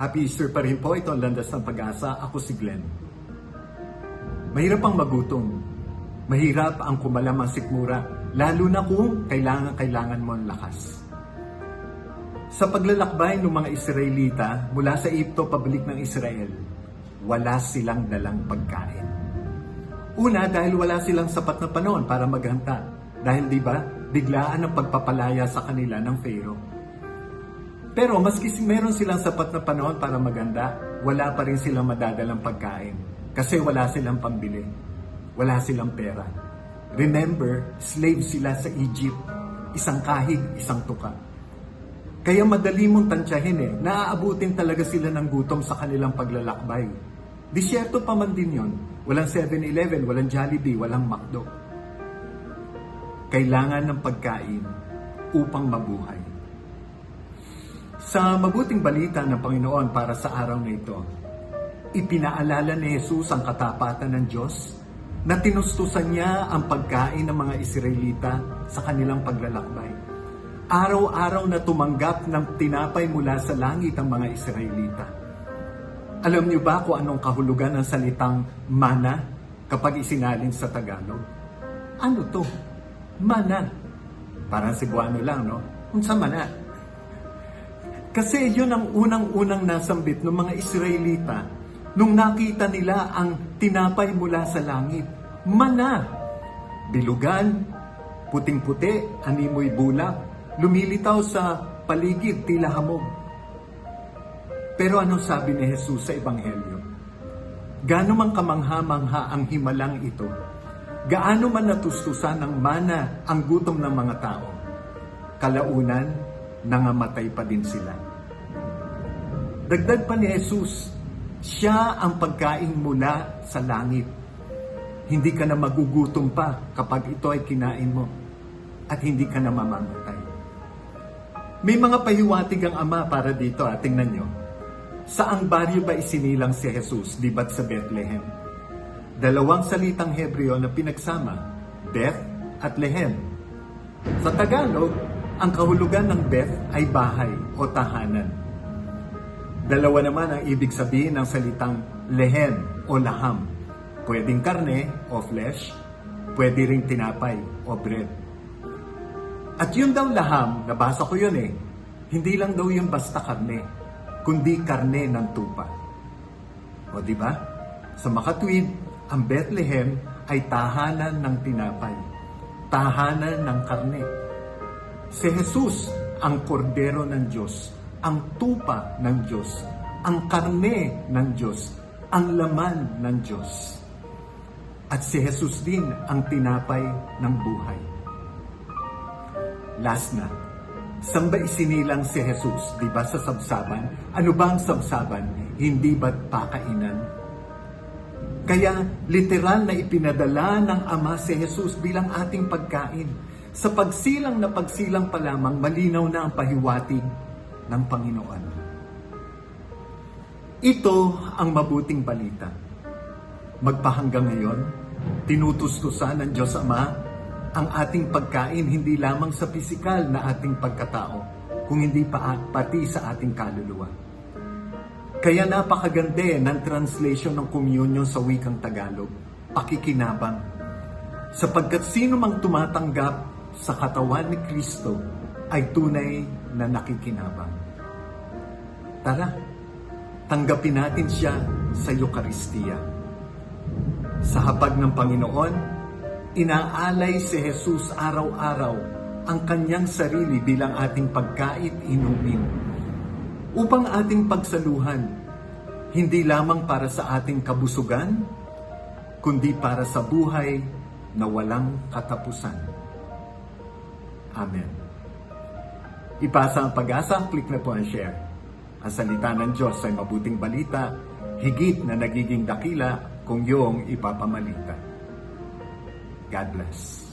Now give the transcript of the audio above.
Happy Easter pa rin po. Ito ang Landas ng Pag-asa. Ako si Glenn. Mahirap ang magutom. Mahirap ang kumalam ang sikmura. Lalo na kung kailangan-kailangan mo ang lakas. Sa paglalakbay ng mga Israelita mula sa Egypto pabalik ng Israel, wala silang dalang pagkain. Una, dahil wala silang sapat na panahon para maghanta. Dahil di ba, biglaan ang pagpapalaya sa kanila ng Pharaoh. Pero maski meron silang sapat na panahon para maganda, wala pa rin silang madadalang pagkain. Kasi wala silang pambili. Wala silang pera. Remember, slave sila sa Egypt. Isang kahig, isang tuka. Kaya madali mong tansyahin eh, naaabutin talaga sila ng gutom sa kanilang paglalakbay. Disyerto pa man din yon. Walang 7-Eleven, walang Jollibee, walang McDo. Kailangan ng pagkain upang mabuhay. Sa mabuting balita ng Panginoon para sa araw na ito, ipinaalala ni Jesus ang katapatan ng Diyos na tinustusan niya ang pagkain ng mga Israelita sa kanilang paglalakbay. Araw-araw na tumanggap ng tinapay mula sa langit ang mga Israelita. Alam niyo ba kung anong kahulugan ng salitang mana kapag isinalin sa Tagalog? Ano to? Mana. Parang Cebuano lang, no? Unsa mana? Kasi yun ang unang-unang nasambit ng mga Israelita nung nakita nila ang tinapay mula sa langit. Mana. Bilugan, puting-puti, animoy bulak, lumilitaw sa paligid tila hamog. Pero anong sabi ni Jesus sa Ebanghelyo? Gaano man kamangha-mangha ang himalang ito, gaano man natustusan ng mana ang gutom ng mga tao, kalaunan, nangamatay pa din sila. Dagdag pa ni Jesus, siya ang pagkain mula sa langit. Hindi ka na magugutom pa kapag ito ay kinain mo at hindi ka na mamamatay. May mga pahiwatig ang ama para dito, ah. tingnan nyo. Saang baryo ba isinilang si Jesus, di ba't sa Bethlehem? Dalawang salitang Hebreo na pinagsama, Beth at Lehem. Sa Tagalog, ang kahulugan ng Beth ay bahay o tahanan. Dalawa naman ang ibig sabihin ng salitang Lehem o laham. Pwedeng karne o flesh, pwede ring tinapay o bread. At yun daw laham, nabasa ko yun eh, hindi lang daw yung basta karne, kundi karne ng tupa. O di ba? Sa makatwid, ang Bethlehem ay tahanan ng tinapay, tahanan ng karne. Si Jesus ang kordero ng Diyos, ang tupa ng Diyos, ang karne ng Diyos, ang laman ng Diyos. At si Jesus din ang tinapay ng buhay. Last na, saan ba isinilang si Jesus? Di ba sa sabsaban? Ano ba ang sabsaban? Hindi ba't pakainan? Kaya literal na ipinadala ng Ama si Jesus bilang ating pagkain. Sa pagsilang na pagsilang pa lamang, malinaw na ang pahiwatig ng Panginoon. Ito ang mabuting balita. Magpahanggang ngayon, tinutustusan ng Diyos Ama ang ating pagkain hindi lamang sa pisikal na ating pagkatao, kung hindi pa pati sa ating kaluluwa. Kaya napakaganda ng translation ng communion sa wikang Tagalog, pakikinabang. Sapagkat sino mang tumatanggap sa katawan ni Kristo ay tunay na nakikinabang. Tara, tanggapin natin siya sa Eukaristiya. Sa hapag ng Panginoon, inaalay si Jesus araw-araw ang kanyang sarili bilang ating pagkait inumin upang ating pagsaluhan hindi lamang para sa ating kabusugan kundi para sa buhay na walang katapusan. Amen. Ipasa ang pag-asa, click na po ang share. Ang salita ng Diyos ay mabuting balita, higit na nagiging dakila kung iyong ipapamalita. God bless.